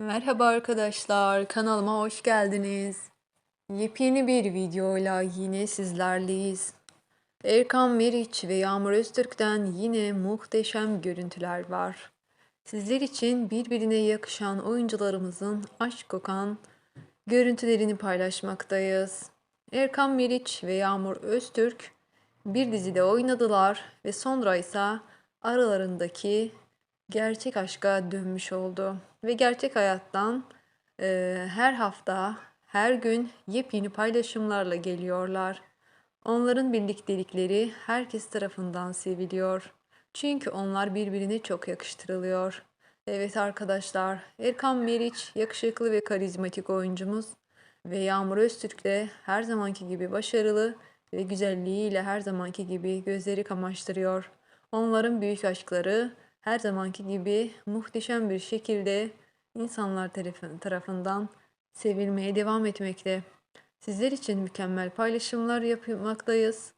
Merhaba arkadaşlar, kanalıma hoş geldiniz. Yepyeni bir videoyla yine sizlerleyiz. Erkan Meriç ve Yağmur Öztürk'ten yine muhteşem görüntüler var. Sizler için birbirine yakışan oyuncularımızın aşk kokan görüntülerini paylaşmaktayız. Erkan Meriç ve Yağmur Öztürk bir dizide oynadılar ve sonra ise aralarındaki gerçek aşka dönmüş oldu. Ve gerçek hayattan e, her hafta, her gün yepyeni paylaşımlarla geliyorlar. Onların birliktelikleri herkes tarafından seviliyor. Çünkü onlar birbirine çok yakıştırılıyor. Evet arkadaşlar, Erkan Meriç yakışıklı ve karizmatik oyuncumuz ve Yağmur Öztürk de her zamanki gibi başarılı ve güzelliğiyle her zamanki gibi gözleri kamaştırıyor. Onların büyük aşkları her zamanki gibi muhteşem bir şekilde insanlar tarafı- tarafından sevilmeye devam etmekte. Sizler için mükemmel paylaşımlar yapmaktayız.